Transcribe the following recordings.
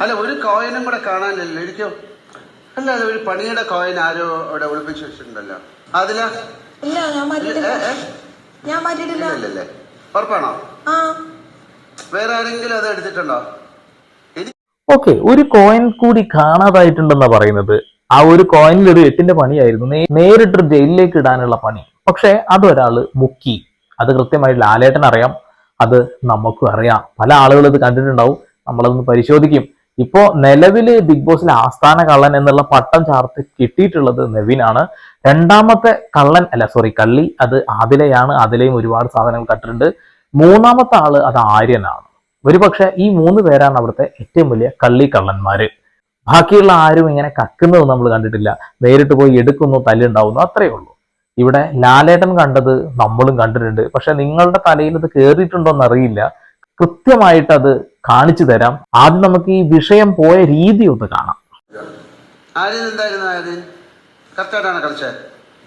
അല്ല ഒരു കോയിനും കൂടെ കാണാനില്ല ഇരിക്കോ. അല്ല അത് ഒരു പണിയുടെ കോയിൻ ആരോ അവിടെ ഒളിപ്പിച്ച് വെച്ചിട്ടുണ്ടല്ലോ. അതില? ഇല്ല ഞാൻ മാറ്റിയിട്ടില്ല. ഞാൻ മാറ്റിയിട്ടില്ല. ഇല്ലല്ലേ ഉറപ്പാണോ? ആ. വേറെ ആരെങ്കിലും അത് എടുത്തിട്ടുണ്ടോ? ഓക്കെ ഒരു കോയിൻ കൂടി കാണാതായിട്ടുണ്ടെന്നാ പറയുന്നത്. ആ ഒരു കോയിനിൽ ഒരു എട്ടിന്റെ പണിയായിരുന്നു. നേ- നേരിട്ട് ജയിലിലേക്ക് ഇടാനുള്ള പണി. പക്ഷെ അതൊരാൾ മുക്കി. അത് കൃത്യമായി ലാലേട്ടൻ അറിയാം അത് നമുക്കും അറിയാം. പല ആളുകളും ഇത് കണ്ടിട്ടുണ്ടാവും. നമ്മളതൊന്ന് പരിശോധിക്കും. ഇപ്പോ നിലവിൽ ബിഗ് ബോസിൽ ആസ്ഥാന കള്ളൻ എന്നുള്ള പട്ടം ചാർത്ത് കിട്ടിയിട്ടുള്ളത് നെവിനാണ് രണ്ടാമത്തെ കള്ളൻ അല്ല സോറി കള്ളി അത് ആദിലയാണ് ആദിലയും ഒരുപാട് സാധനങ്ങൾ കട്ടിട്ടുണ്ട് മൂന്നാമത്തെ ആൾ അത് ആര്യനാണ്. ഒരുപക്ഷെ ഈ മൂന്ന് പേരാണ് അവിടുത്തെ ഏറ്റവും വലിയ കള്ളി കള്ളന്മാര്. ബാക്കിയുള്ള ആരും ഇങ്ങനെ കക്കുന്നത് നമ്മൾ കണ്ടിട്ടില്ല. നേരിട്ട് പോയി എടുക്കുന്നു തല്ലുണ്ടാവുന്നു അത്രയേ ഉള്ളൂ. ഇവിടെ ലാലേട്ടൻ കണ്ടത് നമ്മളും കണ്ടിട്ടുണ്ട്. പക്ഷെ നിങ്ങളുടെ തലയിൽ ഇത് കയറിയിട്ടുണ്ടോ എന്നറിയില്ല കൃത്യമായിട്ട് അത് കാണിച്ചു തരാം. ആദ്യം നമുക്ക് ഈ വിഷയം പോയ രീതി ഒന്ന് കാണാം. കറക്റ്റായിട്ടാണ് കളിച്ചത്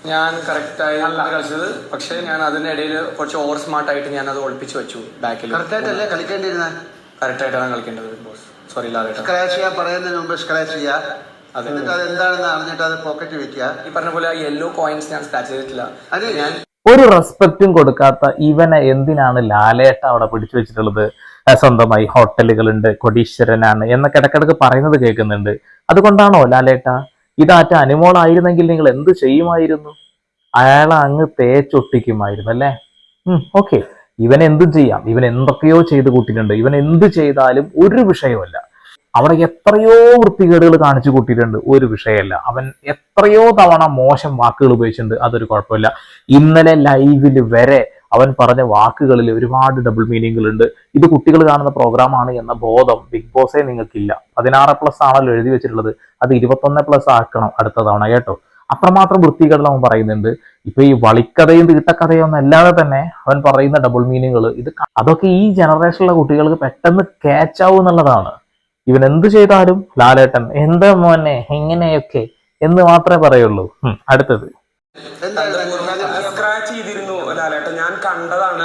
ഞാൻ കറക്റ്റായി കളിച്ചത്. പക്ഷേ ഞാൻ അതിനിടയിൽ കുറച്ച് ഓവർ സ്മാർട്ട് ആയിട്ട് ഞാൻ അത് ഒളിപ്പിച്ച് വെച്ചു ബാക്കിൽ. കറക്റ്റായിട്ടല്ലേ കളിക്കേണ്ടിയിരുന്നത് കറക്റ്റ് ആയിട്ടാണ് കളിക്കേണ്ടത് ബോസ് സോറി സ്ക്രാച്ച് ചെയ്യാൻ പറയുന്നതിന് മുമ്പ് സ്ക്രാച്ച് ചെയ്യുക അതെ. എന്നിട്ട് അത് എന്താണെന്ന് അറിഞ്ഞിട്ട് അത് പോക്കറ്റ് വെക്കുക ഈ പറഞ്ഞ പോലെ യെല്ലോ കോയിൻസ് ഞാൻ സ്ക്രാച്ച് ചെയ്തിട്ടില്ല. അത് ഞാൻ ഒരു റെസ്പെക്റ്റും കൊടുക്കാത്ത ഇവനെ എന്തിനാണ് ലാലേട്ട അവിടെ പിടിച്ചു വെച്ചിട്ടുള്ളത്? സ്വന്തമായി ഹോട്ടലുകളുണ്ട് കൊടീശ്വരനാണ് എന്നൊക്കെ ഇടക്കിടക്ക് പറയുന്നത് കേൾക്കുന്നുണ്ട്. അതുകൊണ്ടാണോ ലാലേട്ട? ഇതാറ്റ അനുമോളായിരുന്നെങ്കിൽ നിങ്ങൾ എന്ത് ചെയ്യുമായിരുന്നു? അയാളെ അങ്ങ് തേച്ചൊട്ടിക്കുമായിരുന്നു അല്ലേ? ഓക്കെ ഇവൻ എന്തും ചെയ്യാം. ഇവൻ എന്തൊക്കെയോ ചെയ്ത് കൂട്ടിയിട്ടുണ്ട്. ഇവൻ എന്ത് ചെയ്താലും ഒരു വിഷയമല്ല അവിടെ എത്രയോ വൃത്തികേടുകൾ കാണിച്ചു കൂട്ടിയിട്ടുണ്ട്. ഒരു വിഷയമല്ല. അവൻ എത്രയോ തവണ മോശം വാക്കുകൾ ഉപയോഗിച്ചിട്ടുണ്ട്. അതൊരു കുഴപ്പമില്ല. ഇന്നലെ ലൈവിൽ വരെ അവൻ പറഞ്ഞ വാക്കുകളിൽ ഒരുപാട് ഡബിൾ മീനിങ്ങുകൾ ഉണ്ട് ഇത് കുട്ടികൾ കാണുന്ന പ്രോഗ്രാമാണ് എന്ന ബോധം ബിഗ് ബോസേ നിങ്ങൾക്കില്ല. പതിനാറ് പ്ലസ് ആണല്ലോ എഴുതി വെച്ചിട്ടുള്ളത്. അത് ഇരുപത്തൊന്ന് പ്ലസ് ആക്കണം അടുത്ത തവണ കേട്ടോ? അത്രമാത്രം വൃത്തികേടുകൾ അവൻ പറയുന്നുണ്ട്. ഇപ്പൊ ഈ വളിക്കഥയും തീട്ടക്കഥയും ഒന്നും അല്ലാതെ തന്നെ അവൻ പറയുന്ന ഡബിൾ മീനിങ്ങുകൾ ഇത് അതൊക്കെ ഈ ജനറേഷനിലെ കുട്ടികൾക്ക് പെട്ടെന്ന് ക്യാച്ച് ആവും എന്നുള്ളതാണ്. ഇവൻ എന്ത് ചെയ്താലും ലാലേട്ടൻ എന്താ മോനെ എങ്ങനെയൊക്കെ? എന്ന് മാത്രമേ പറയുള്ളൂ. അടുത്തത്. സ്ക്രാച്ച് ചെയ്തിരുന്നു ലാലേട്ടൻ. ഞാൻ കണ്ടതാണ്.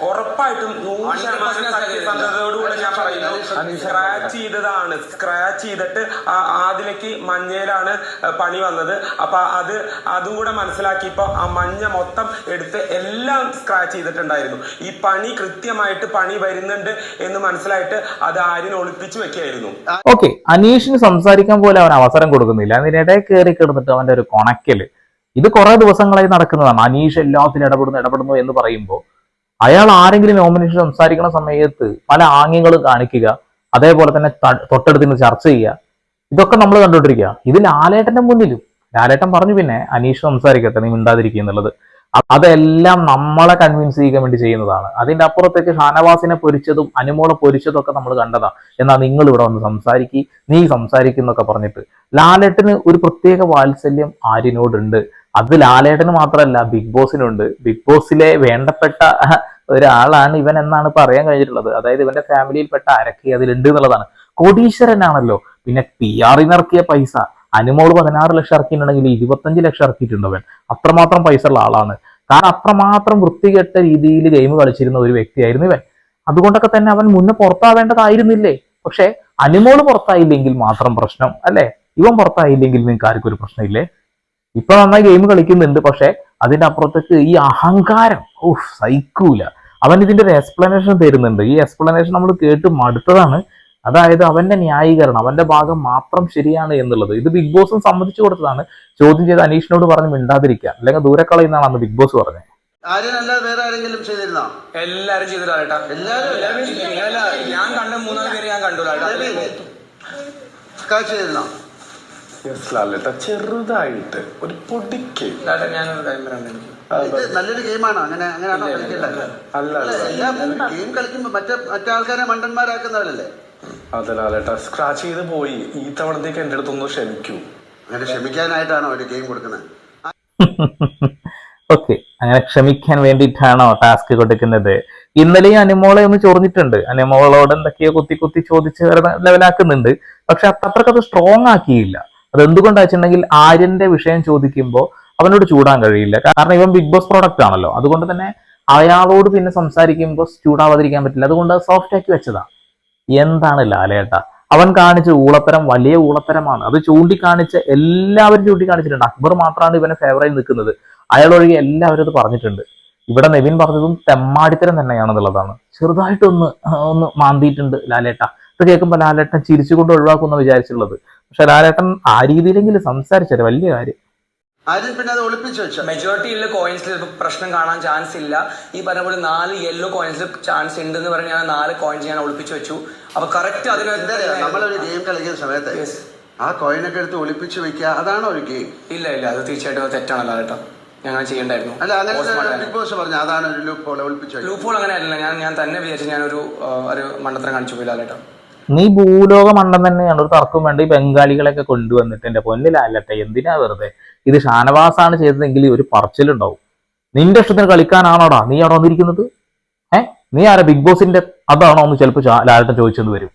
ഉറപ്പായിട്ടും നൂറ് ശതമാനം സത്യസന്ധതയോടുകൂടെ ഞാൻ പറയുന്നു. സ്ക്രാച്ച് ചെയ്തതാണ്. സ്ക്രാച്ച് ചെയ്തിട്ട് ആ- ആദിലേക്ക് മഞ്ഞയിലാണ് പണി വന്നത്. അപ്പൊ അത് അതും കൂടെ മനസ്സിലാക്കി ഇപ്പൊ ആ മഞ്ഞ മൊത്തം എടുത്ത് എല്ലാം സ്ക്രാച്ച് ചെയ്തിട്ടുണ്ടായിരുന്നു. ഈ പണി കൃത്യമായിട്ട് പണി വരുന്നുണ്ട് എന്ന് മനസ്സിലായിട്ട് അത് ആരും ഒളിപ്പിച്ചു വെക്കായിരുന്നു ഓക്കെ അനീഷിന് സംസാരിക്കാൻ പോലും അവൻ അവസരം കൊടുക്കുന്നില്ല. അതിനിടെ കയറി കിടന്നിട്ട് അവന്റെ ഒരു കൊണക്കൽ. ഇത് കുറെ ദിവസങ്ങളായി നടക്കുന്നതാണ്. അനീഷ് എല്ലാത്തിലും ഇടപെടുന്നു ഇടപെടുന്നു എന്ന് പറയുമ്പോൾ അയാൾ ആരെങ്കിലും നോമിനേഷൻ സംസാരിക്കുന്ന സമയത്ത് പല ആംഗ്യങ്ങൾ കാണിക്കുക അതേപോലെ തന്നെ തൊട്ടടുത്ത് നിന്ന് ചർച്ച ചെയ്യുക. ഇതൊക്കെ നമ്മൾ കണ്ടുകൊണ്ടിരിക്കുക. ഇത് ലാലേട്ടന്റെ മുന്നിലും ലാലേട്ടൻ പറഞ്ഞു പിന്നെ അനീഷ് സംസാരിക്കട്ടെ നീ മിണ്ടാതിരിക്കുക എന്നുള്ളത്. അതെല്ലാം നമ്മളെ കൺവിൻസ് ചെയ്യാൻ വേണ്ടി ചെയ്യുന്നതാണ്. അതിന്റെ അപ്പുറത്തേക്ക് ഷാനവാസിനെ പൊരിച്ചതും അനുമോളെ പൊരിച്ചതും ഒക്കെ നമ്മൾ കണ്ടതാ എന്നാൽ നിങ്ങൾ ഇവിടെ വന്ന് സംസാരിക്കി നീ സംസാരിക്കുന്നൊക്കെ പറഞ്ഞിട്ട്. ലാലേട്ടന് ഒരു പ്രത്യേക വാത്സല്യം ആര്യനോടുണ്ട്. അത് ലാലേട്ടന് മാത്രമല്ല ബിഗ് ബോസിനുണ്ട്. ബിഗ് ബോസിലെ വേണ്ടപ്പെട്ട ഒരാളാണ് ഇവൻ എന്നാണ് പറയാൻ കഴിഞ്ഞിട്ടുള്ളത്. അതായത് ഇവന്റെ ഫാമിലിയിൽപ്പെട്ട അരക്കി അതിലുണ്ട് എന്നുള്ളതാണ്. കോടീശ്വരനാണല്ലോ. പിന്നെ പി ആറിന് ഇറക്കിയ പൈസ. അനുമോൾ പതിനാറ് ലക്ഷം ഇറക്കിയിട്ടുണ്ടെങ്കിൽ ഇരുപത്തഞ്ച് ലക്ഷം ഇറക്കിയിട്ടുണ്ട് അവൻ. അത്രമാത്രം പൈസ ഉള്ള ആളാണ്. കാരണം അത്രമാത്രം വൃത്തികെട്ട രീതിയിൽ ഗെയിം കളിച്ചിരുന്ന ഒരു വ്യക്തിയായിരുന്നു ഇവൻ. അതുകൊണ്ടൊക്കെ തന്നെ അവൻ മുന്നേ പുറത്താവേണ്ടതായിരുന്നില്ലേ? പക്ഷെ അനുമോൾ പുറത്തായില്ലെങ്കിൽ മാത്രം പ്രശ്നം അല്ലെ? ഇവൻ പുറത്തായില്ലെങ്കിൽ നിങ്ങൾക്ക് ആർക്കും ഒരു പ്രശ്നമില്ലേ? ഇപ്പൊ നന്നായി ഗെയിം കളിക്കുന്നുണ്ട് പക്ഷെ അതിന്റെ അപ്പുറത്തേക്ക് ഈ അഹങ്കാരം ഓഹ് സഹിക്കൂല. അവൻ ഇതിന്റെ ഒരു എക്സ്പ്ലനേഷൻ തരുന്നുണ്ട്. ഈ എക്സ്പ്ലനേഷൻ നമ്മൾ കേട്ട് മടുത്തതാണ്. അതായത് അവന്റെ ന്യായീകരണം അവന്റെ ഭാഗം മാത്രം ശരിയാണ് എന്നുള്ളത്. ഇത് ബിഗ് ബോസും സമ്മതിച്ചു കൊടുത്തതാണ്. ചോദ്യം ചെയ്ത് അനീഷിനോട് പറഞ്ഞ് മിണ്ടാതിരിക്കുക. അല്ലെങ്കിൽ ദൂരെ കളയുന്നതാണ് അന്ന് ബിഗ് ബോസ് പറഞ്ഞത് ആര്യൻ അല്ലാതെ വേറെ ആരെങ്കിലും ചെയ്തിരുന്നോ? എല്ലാരും ചെയ്തിട്ടാ ഞാൻ കണ്ട മൂന്നാൽ പേര് ഞാൻ കണ്ടു ചെയ്തിരുന്നോ? ലാലേട്ട ചെറുതായിട്ട് ഒരു പൊടിക്ക്. ഞാനൊരു ഇത് നല്ലൊരു ഗെയിമാണോ അങ്ങനെ അങ്ങനെയാണോ കളിക്കേണ്ടത്? ഗെയിം കളിക്കുമ്പോൾ മറ്റേ മറ്റേ ആൾക്കാരെ മണ്ടന്മാരാക്കുന്നവരല്ലേ? അതെ ലാലേട്ട സ്ക്രാച്ച് ചെയ്ത് പോയി. ഈ തവണത്തേക്ക് എന്റെ അടുത്തൊന്ന് ക്ഷമിക്കൂ. അങ്ങനെ ക്ഷമിക്കാനായിട്ടാണോ ഒരു ഗെയിം കൊടുക്കുന്നത്? ഓക്കെ അങ്ങനെ ക്ഷമിക്കാൻ വേണ്ടിയിട്ടാണോ ടാസ്ക് കൊടുക്കുന്നത്? ഇന്നലെയും അനുമോളെ ഒന്ന് ചോർന്നിട്ടുണ്ട്. അനുമോളോട് എന്തൊക്കെയോ കുത്തി കുത്തി ചോദിച്ച് ലെവലാക്കുന്നുണ്ട് പക്ഷെ അത്രക്കത് സ്ട്രോങ് ആക്കിയില്ല. അത് എന്തുകൊണ്ടാ വെച്ചിട്ടുണ്ടെങ്കിൽ ആര്യന്റെ വിഷയം ചോദിക്കുമ്പോൾ അവനോട് ചൂടാൻ കഴിയില്ല. കാരണം ഇവൻ ബിഗ് ബോസ് പ്രോഡക്റ്റ് ആണല്ലോ. അതുകൊണ്ട് തന്നെ അയാളോട് പിന്നെ സംസാരിക്കുമ്പോൾ ചൂടാവാതിരിക്കാൻ പറ്റില്ല. അതുകൊണ്ട് അത് സോഫ്റ്റ് ആക്കി വെച്ചതാ. എന്താണ് ലാലേട്ട? അവൻ കാണിച്ച ഊളത്തരം വലിയ ഊളത്തരമാണ്. അത് ചൂണ്ടിക്കാണിച്ച് എല്ലാവരും ചൂണ്ടിക്കാണിച്ചിട്ടുണ്ട്. അക്ബർ മാത്രമാണ് ഇവനെ ഫേവറായി നിൽക്കുന്നത്. അയാൾ ഒഴികെ എല്ലാവരും അത് പറഞ്ഞിട്ടുണ്ട്. ഇവിടെ നെവിൻ പറഞ്ഞതും തെമ്മാടിത്തരം തന്നെയാണെന്നുള്ളതാണ്. ചെറുതായിട്ടൊന്ന് ഒന്ന് മാന്തിയിട്ടുണ്ട് ലാലേട്ട. ഇത് കേൾക്കുമ്പോൾ ലാലേട്ട ചിരിച്ചുകൊണ്ട് ഒഴിവാക്കുന്ന വിചാരിച്ചുള്ളത് പക്ഷെ ലാലേട്ടൻ ആ രീതിയിലെങ്കിലും സംസാരിച്ചത് വലിയ കാര്യം. ആദ്യം പിന്നെ അത് ഒളിപ്പിച്ചു വെച്ചു? മെജോറിറ്റി ഉള്ള കോയിൻസിൽ പ്രശ്നം കാണാൻ ചാൻസ് ഇല്ല. ഈ പറഞ്ഞ പോലെ നാല് യെല്ലോ കോയിൻസിൽ ചാൻസ് ഉണ്ട് എന്ന് ഞാൻ നാല് കോയിൻസ് ഞാൻ ഒളിപ്പിച്ചു വെച്ചു. അപ്പൊ കറക്റ്റ് അതിന് നമ്മളൊരു ഗെയിം കളിക്കുന്ന സമയത്ത് Yes. ആ കോയിനൊക്കെ എടുത്ത് ഒളിപ്പിച്ചു വെക്കുക അതാണ് ഒരു ഗെയിം ഇല്ല ഇല്ല. അത് തീർച്ചയായിട്ടും തെറ്റാണല്ലോ കേട്ടോ ഞങ്ങൾ ചെയ്യണ്ടായിരുന്നു. അല്ല ബിഗ് ബോസ് പറഞ്ഞു അതാണ് ഒരു ലൂപ്പ് ഹോൾ ഒളിപ്പിച്ചു അങ്ങനെ അല്ല ഞാൻ ഞാൻ തന്നെ വിചാരിച്ചു ഞാൻ ഒരു ഒരു മണ്ടത്തരം കാണിച്ചു പോയില്ല കേട്ടോ നീ ഭൂലോക മണ്ടം തന്നെയാണ് ഒരു തർക്കം വേണ്ട. ഈ ബംഗാളികളൊക്കെ കൊണ്ടുവന്നിട്ട് എന്റെ പൊന്നിലല്ലട്ടെ എന്തിനാ വെറുതെ? ഇത് ഷാനവാസാണ് ചെയ്തതെങ്കിൽ ഒരു പറച്ചിലുണ്ടാവും. നിന്റെ ഇഷ്ടത്തിന് കളിക്കാനാണോടാ നീ അവിടെ വന്നിരിക്കുന്നത്? ഏ? നീ ആരാ ബിഗ് ബോസിന്റെ അതാണോ എന്ന് ചിലപ്പോൾ ലാലട്ടൻ ചോദിച്ചെന്ന് വരും.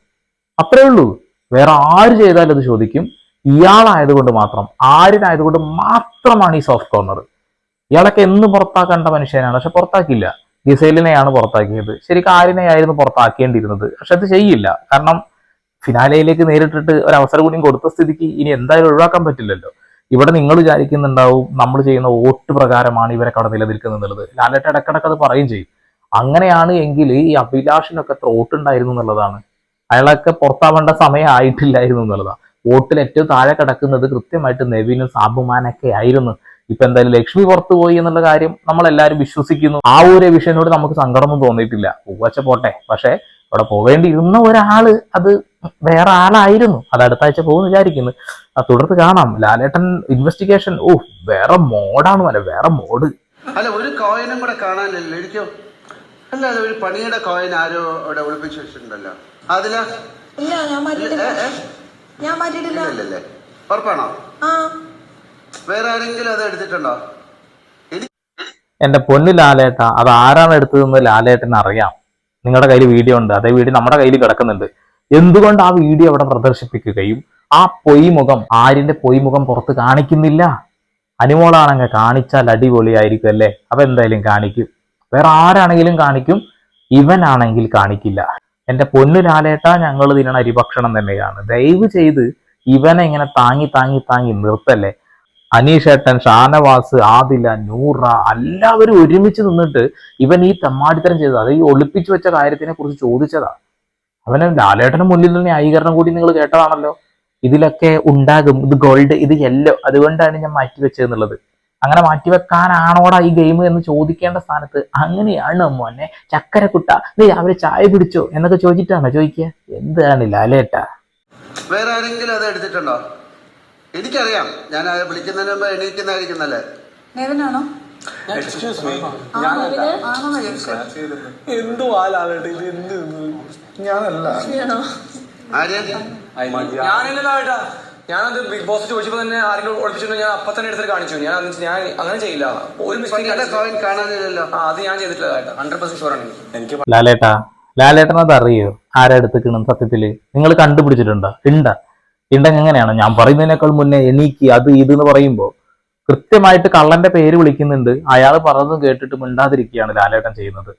അത്രേ ഉള്ളൂ. വേറെ ആര് ചെയ്താലും അത് ചോദിക്കും. ഇയാളായതുകൊണ്ട് മാത്രം ആരിനായതുകൊണ്ട് മാത്രമാണ് ഈ സോഫ്റ്റ് കോർണർ ഇയാളൊക്കെ എന്ന് പുറത്താക്കേണ്ട മനുഷ്യനാണ്. പക്ഷെ പുറത്താക്കിയില്ല. ഗിസൈലിനെയാണ് പുറത്താക്കിയത്. ശരിക്കും ആരിനെയായിരുന്നു പുറത്താക്കേണ്ടിയിരുന്നത്? പക്ഷെ അത് ചെയ്യില്ല. കാരണം ഫിനാലയിലേക്ക് നേരിട്ടിട്ട് ഒരു അവസരം കൂടിയും കൊടുത്ത സ്ഥിതിക്ക് ഇനി എന്തായാലും ഒഴിവാക്കാൻ പറ്റില്ലല്ലോ. ഇവിടെ നിങ്ങൾ വിചാരിക്കുന്നുണ്ടാവും നമ്മൾ ചെയ്യുന്ന വോട്ട് പ്രകാരമാണ് ഇവരെ കട നിലനിൽക്കുന്നത് എന്നുള്ളത്. ലാലേട്ട ഇടക്കിടക്ക് അത് പറയും ചെയ്യും. അങ്ങനെയാണ് എങ്കിൽ ഈ അഭിലാഷിനൊക്കെ എത്ര വോട്ടുണ്ടായിരുന്നു എന്നുള്ളതാണ്. അയാളൊക്കെ പുറത്താവേണ്ട സമയം ആയിട്ടില്ലായിരുന്നു എന്നുള്ളതാണ്. വോട്ടിൽ ഏറ്റവും താഴെ കിടക്കുന്നത് കൃത്യമായിട്ട് നെവിനും സാബുമാനൊക്കെ ആയിരുന്നു. ഇപ്പൊ എന്തായാലും ലക്ഷ്മി പുറത്തു പോയി എന്നുള്ള കാര്യം നമ്മൾ എല്ലാവരും വിശ്വസിക്കുന്നു. ആ ഒരു വിഷയനോട് നമുക്ക് സങ്കടമൊന്നും തോന്നിയിട്ടില്ല. പൂവച്ച പോട്ടെ. പക്ഷെ അവിടെ പോവേണ്ടിയിരുന്ന ഒരാൾ അത് വേറെ ആളായിരുന്നു. അത് അടുത്ത ആഴ്ച പോകുമെന്ന് വിചാരിക്കുന്നു. അത് തുടർന്ന് കാണാം. ലാലേട്ടൻ ഇൻവെസ്റ്റിഗേഷൻ ഓ വേറെ മോഡാണ് മല വേറെ മോഡ്. അല്ല ഒരു കോയിനും കൂടെ കാണാനല്ലേ ഇരിക്കോ അല്ല അത് ഒരു പണിയുടെ കോയിൻ ആരോ അവിടെ ഒളിപ്പിച്ചു വെച്ചിട്ടുണ്ടല്ലോ. അതിലാ? ഇല്ല ഞാൻ മാറ്റിയിട്ടില്ല. ഞാൻ മാറ്റിയിട്ടില്ല. ഇല്ലല്ലേ ഉറപ്പാണോ? ആ. വേറെ ആരെങ്കിലും അത് എടുത്തിട്ടുണ്ടോ? എന്റെ പൊന്നു ലാലേട്ട അത് ആരാണ് എടുത്തതെന്ന് ലാലേട്ടന് അറിയാം. നിങ്ങളുടെ കയ്യിൽ വീഡിയോ ഉണ്ട് അതേ വീഡിയോ നമ്മുടെ കയ്യിൽ കിടക്കുന്നുണ്ട്. എന്തുകൊണ്ട് ആ വീഡിയോ അവിടെ പ്രദർശിപ്പിക്കുകയും ആ പൊയ്മുഖം ആരിന്റെ പൊയ്മുഖം പുറത്ത് കാണിക്കുന്നില്ല? അനുമോളാണെങ്കിൽ കാണിച്ചാൽ അടിപൊളിയായിരിക്കും അല്ലേ? അപ്പൊ എന്തായാലും കാണിക്കും. വേറെ ആരാണെങ്കിലും കാണിക്കും ഇവനാണെങ്കിൽ കാണിക്കില്ല. എന്റെ പൊന്നു ലാലേട്ട ഞങ്ങൾ തിന്നണ അരിഭക്ഷണം തന്നെയാണ്. ദയവ് ചെയ്ത് ഇവനെ ഇങ്ങനെ താങ്ങി താങ്ങി താങ്ങി നിർത്തല്ലേ? അനീഷേട്ടൻ ഷാനവാസ് ആദില നൂറ എല്ലാവരും ഒരുമിച്ച് നിന്നിട്ട് ഇവൻ ഈ തമ്മാടിത്തരം ചെയ്തത്. അത് ഈ ഒളിപ്പിച്ചു വെച്ച കാര്യത്തിനെ കുറിച്ച് ചോദിച്ചതാ. അവന് ലാലേട്ടന് മുന്നിൽ നിന്ന് ന്യായീകരണം കൂടി നിങ്ങൾ കേട്ടതാണല്ലോ. ഇതിലൊക്കെ ഉണ്ടാകും. ഇത് ഗോൾഡ് ഇത് യെല്ലോ അതുകൊണ്ടാണ് ഞാൻ മാറ്റി വെച്ചതെന്നുള്ളത്. അങ്ങനെ മാറ്റിവെക്കാനാണോടാ ഈ ഗെയിം എന്ന് ചോദിക്കേണ്ട സ്ഥാനത്ത്? അങ്ങനെയാണ് മോനെ ചക്കരക്കുട്ട. നീ രാവിലെ ചായ പിടിച്ചോ എന്നൊക്കെ ചോദിച്ചിട്ടാണോ ചോദിക്കുക? എന്താണ് ലാലേട്ട? വേറെ ആരെങ്കിലും അത് എടുത്തിട്ടുണ്ടോ? എനിക്കറിയാം. ഞാൻ വിളിക്കുന്നതിന് മുമ്പ് എണീക്കുന്നതായിരിക്കുന്നല്ലേ നെവിനാണോ എക്സ്ക്യൂസ് മീ എന്തു ഇത്? ഞാനല്ല. ഞാനത് ബിഗ് ബോസ് ചോദിച്ചപ്പോ തന്നെ ആരെങ്കിലും ഒളിപ്പിച്ചിട്ട് ഞാൻ അപ്പൊ തന്നെ എടുത്തിട്ട് കാണിച്ചു. ഞാൻ ഞാൻ അങ്ങനെ ചെയ്യില്ല. ഒരു മിസ്റ്റേക്ക് കാണാനില്ലല്ലോ. ആ അത് ഞാൻ ചെയ്തിട്ടില്ല ഹൺഡ്രഡ് പെർസെന്റ് ഷുവർ ആണ്. എനിക്ക്. ലാലേട്ടാ ലാലേട്ടനത് അറിയോ ആരാ എടുത്തിക്കണം സത്യത്തിൽ? നിങ്ങൾ കണ്ടുപിടിച്ചിട്ടുണ്ടോ? ഇണ്ട. ഇണ്ടെങ്കിൽ എങ്ങനെയാണ്? ഞാൻ പറയുന്നതിനേക്കാൾ മുന്നേ എനിക്ക് അത് ഇത് എന്ന് പറയുമ്പോൾ കൃത്യമായിട്ട് കള്ളന്റെ പേര് വിളിക്കുന്നുണ്ട്. അയാൾ പറഞ്ഞതും കേട്ടിട്ട് മിണ്ടാതിരിക്കുകയാണ് ലാലേട്ടൻ ചെയ്യുന്നത്.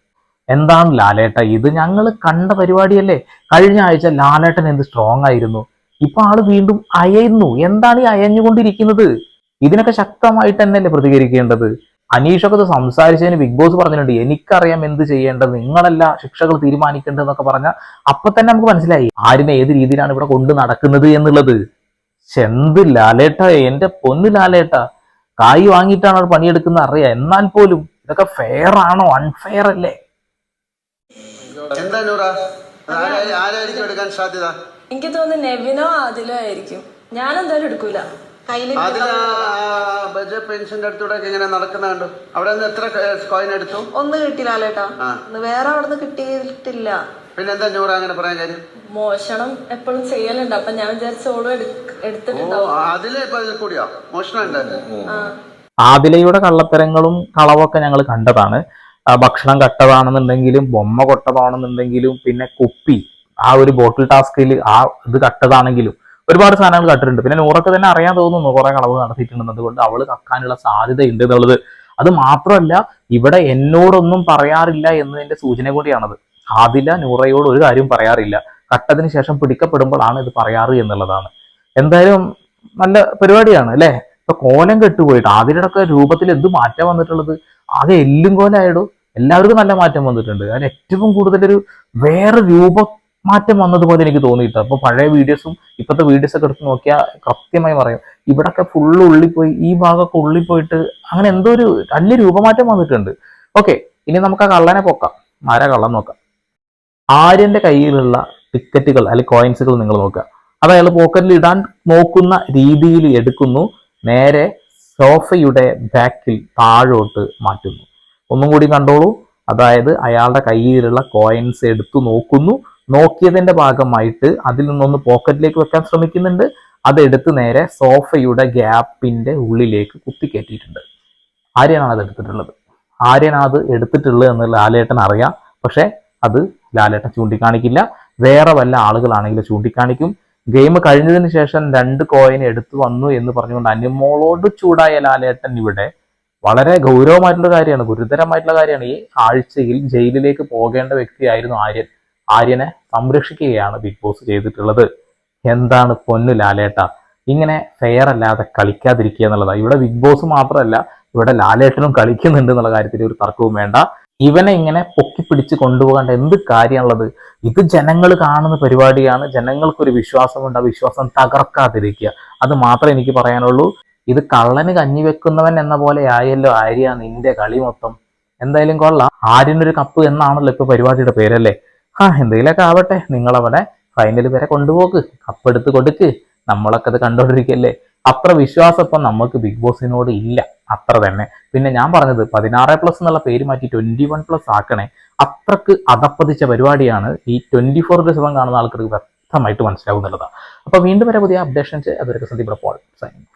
എന്താണ് ലാലേട്ട ഇത്? ഞങ്ങൾ കണ്ട പരിപാടിയല്ലേ? കഴിഞ്ഞ ആഴ്ച ലാലേട്ടൻ എന്ത് സ്ട്രോങ് ആയിരുന്നു. ഇപ്പൊ ആൾ വീണ്ടും അയയുന്നു. എന്താണ് ഈ അയഞ്ഞുകൊണ്ടിരിക്കുന്നത്? ഇതിനൊക്കെ ശക്തമായിട്ട് തന്നെയല്ലേ പ്രതികരിക്കേണ്ടത്? അനീഷൊക്കെ ഇത് സംസാരിച്ചതിന് ബിഗ് ബോസ് പറഞ്ഞിട്ടുണ്ട് എനിക്കറിയാം എന്ത് ചെയ്യേണ്ടത് നിങ്ങളല്ല ശിക്ഷകൾ തീരുമാനിക്കേണ്ടതെന്നൊക്കെ പറഞ്ഞ അപ്പൊ തന്നെ നമുക്ക് മനസ്സിലായി ആരും ഏത് രീതിയിലാണ് ഇവിടെ കൊണ്ട് നടക്കുന്നത് എന്നുള്ളത്. ചെന്ത് എന്ത് ലാലേട്ട എന്റെ പൊന്ന് ലാലേട്ട. കായ് വാങ്ങിയിട്ടാണ് അവർ പണിയെടുക്കുന്നത് അറിയാം. എന്നാൽ പോലും ഇതൊക്കെ ഫെയർ ആണോ അൺഫെയർ അല്ലേ? എനിക്ക് തോന്നുന്നു നെവിനോ അതിലോ ആയിരിക്കും ഞാൻ എന്തായാലും എടുക്കൂല. പെൻഷന്റെ അടുത്തൂടെ ഇങ്ങനെ നടക്കുന്ന കണ്ടു. അവിടെ നിന്ന് എത്ര കോയിൻ എടുത്തു? ഒന്ന് വേറെ അവിടെ നിന്ന് കിട്ടിയിട്ടില്ല അങ്ങനെ പറയാൻ കാര്യം? മോഷണം എപ്പോഴും ചെയ്യലുണ്ട്. അപ്പൊ ഞാൻ വിചാരിച്ച എടുത്തിട്ടുണ്ടാവും. അതിലെ കൂടിയോ? മോഷണം ആദിലയുടെ കള്ളത്തരങ്ങളും കളവൊക്കെ ഞങ്ങൾ കണ്ടതാണ്. ഭക്ഷണം കട്ടതാണെന്നുണ്ടെങ്കിലും ബൊമ്മ കൊട്ടതാണെന്നുണ്ടെങ്കിലും പിന്നെ കുപ്പി. ആ ഒരു ബോട്ടിൽ ടാസ്കിൽ ആ ഇത് കട്ടതാണെങ്കിലും ഒരുപാട് സാധനങ്ങൾ കട്ടിട്ടുണ്ട് പിന്നെ നൂറൊക്കെ തന്നെ അറിയാൻ തോന്നുന്നു കുറെ കളവ് നടത്തിയിട്ടുണ്ടെന്ന്. അതുകൊണ്ട് അവൾ കക്കാനുള്ള സാധ്യതയുണ്ട് എന്നുള്ളത്. അത് മാത്രമല്ല ഇവിടെ എന്നോടൊന്നും പറയാറില്ല എന്നതിന്റെ സൂചന കൂടിയാണത്. ആദില നൂറയോട് ഒരു കാര്യം പറയാറില്ല. കട്ടതിന് ശേഷം പിടിക്കപ്പെടുമ്പോഴാണ് ഇത് പറയാറ് എന്നുള്ളതാണ്. എന്തായാലും നല്ല പരിപാടിയാണ് അല്ലേ? ഇപ്പൊ കോലം കെട്ടുപോയിട്ട് ആദിലടക്ക രൂപത്തിൽ എന്ത് മാറ്റം വന്നിട്ടുള്ളത്? ആകെ എല്ലും കോലായിടും. എല്ലാവർക്കും നല്ല മാറ്റം വന്നിട്ടുണ്ട്. അതിന് ഏറ്റവും കൂടുതലൊരു വേറെ രൂപ മാറ്റം വന്നതുപോലെ എനിക്ക് തോന്നിയിട്ട് അപ്പോൾ പഴയ വീഡിയോസും ഇപ്പോഴത്തെ വീഡിയോസ് ഒക്കെ എടുത്ത് നോക്കിയാൽ കൃത്യമായി പറയും. ഇവിടൊക്കെ ഫുള്ള് ഉള്ളിപ്പോയി ഈ ഭാഗമൊക്കെ ഉള്ളിപ്പോയിട്ട് അങ്ങനെ എന്തോ ഒരു വലിയ രൂപമാറ്റം വന്നിട്ടുണ്ട്. ഓക്കെ ഇനി നമുക്ക് ആ കള്ളനെ പൊക്കാം. ആരാ കള്ളൻ നോക്കാം. ആര്യന്റെ കയ്യിലുള്ള ടിക്കറ്റുകൾ അല്ലെങ്കിൽ കോയിൻസുകൾ നിങ്ങൾ നോക്കുക. അത് അയാൾ പോക്കറ്റിൽ ഇടാൻ നോക്കുന്ന രീതിയിൽ എടുക്കുന്നു. നേരെ സോഫയുടെ ബാക്കിൽ താഴോട്ട് മാറ്റുന്നു. ഒന്നും കൂടി കണ്ടോളൂ. അതായത് അയാളുടെ കയ്യിലുള്ള കോയിൻസ് എടുത്തു നോക്കുന്നു. നോക്കിയതിന്റെ ഭാഗമായിട്ട് അതിൽ നിന്നൊന്ന് പോക്കറ്റിലേക്ക് വെക്കാൻ ശ്രമിക്കുന്നുണ്ട്. അതെടുത്ത് നേരെ സോഫയുടെ ഗ്യാപ്പിന്റെ ഉള്ളിലേക്ക് കുത്തിക്കയറ്റിയിട്ടുണ്ട്. ആര്യനാണ് അത് എടുത്തിട്ടുള്ളത്. ആര്യനാണ് അത് എടുത്തിട്ടുള്ളത് എന്ന് ലാലേട്ടൻ അറിയാം. പക്ഷേ അത് ലാലേട്ടൻ ചൂണ്ടിക്കാണിക്കില്ല. വേറെ വല്ല ആളുകളാണെങ്കിൽ ചൂണ്ടിക്കാണിക്കും. ഗെയിം കഴിഞ്ഞതിന് ശേഷം രണ്ട് കോയിൻ എടുത്തു വന്നു എന്ന് പറഞ്ഞുകൊണ്ട് അനുമോളോട് ചൂടായ ലാലേട്ടൻ ഇവിടെ വളരെ ഗൗരവമായിട്ടുള്ള കാര്യമാണ് ഗുരുതരമായിട്ടുള്ള കാര്യമാണ്. ഈ ആഴ്ചയിൽ ജയിലിലേക്ക് പോകേണ്ട വ്യക്തിയായിരുന്നു ആര്യൻ. ആര്യനെ സംരക്ഷിക്കുകയാണ് ബിഗ് ബോസ് ചെയ്തിട്ടുള്ളത്. എന്താണ് പൊന്നു ലാലേട്ട? ഇങ്ങനെ ഫെയർ അല്ലാതെ കളിക്കാതിരിക്കുക എന്നുള്ളതാണ് ഇവിടെ ബിഗ് ബോസ് മാത്രമല്ല ഇവിടെ ലാലേട്ടനും കളിക്കുന്നുണ്ട് എന്നുള്ള കാര്യത്തിൽ ഒരു തർക്കവും വേണ്ട. ഇവനെ ഇങ്ങനെ പൊക്കി പിടിച്ച് കൊണ്ടുപോകേണ്ട എന്ത് കാര്യമാണുള്ളത്? ഇത് ജനങ്ങൾ കാണുന്ന പരിപാടിയാണ്. ജനങ്ങൾക്കൊരു വിശ്വാസമുണ്ട്. ആ വിശ്വാസം തകർക്കാതിരിക്കുക. അത് മാത്രമേ എനിക്ക് പറയാനുള്ളൂ. ഇത് കള്ളന് കഞ്ഞി വെക്കുന്നവൻ എന്ന പോലെ ആയല്ലോ ആര്യ നിന്റെ കളി മൊത്തം. എന്തായാലും കൊള്ളാം. ആര്യനൊരു കപ്പ് എന്നാണല്ലോ ഇപ്പൊ പരിപാടിയുടെ പേരല്ലേ? ആ എന്തെങ്കിലുമൊക്കെ ആവട്ടെ. നിങ്ങളവനെ ഫൈനൽ വരെ കൊണ്ടുപോക്ക്. കപ്പെടുത്ത് കൊടുക്ക്. നമ്മളൊക്കെ അത് കണ്ടുകൊണ്ടിരിക്കല്ലേ അത്ര വിശ്വാസം ഇപ്പം നമുക്ക് ബിഗ് ബോസിനോട് ഇല്ല. അത്ര തന്നെ. പിന്നെ ഞാൻ പറഞ്ഞത് പതിനാറ് പ്ലസ് എന്നുള്ള പേര് മാറ്റി ട്വന്റി വൺ പ്ലസ് ആക്കണേ. അത്രയ്ക്ക് അതപ്പതിച്ച പരിപാടിയാണ് ഈ ട്വന്റി ഫോർ ദിവസം കാണുന്ന ആൾക്കാർക്ക് വ്യക്തമായിട്ട് മനസ്സിലാവുന്നുള്ളതാണ്. അപ്പോൾ വീണ്ടും വരെ പുതിയ അപ്ഡേഷൻസ് അതൊരു സന്ദീപ് പോൾ സൈനിങ്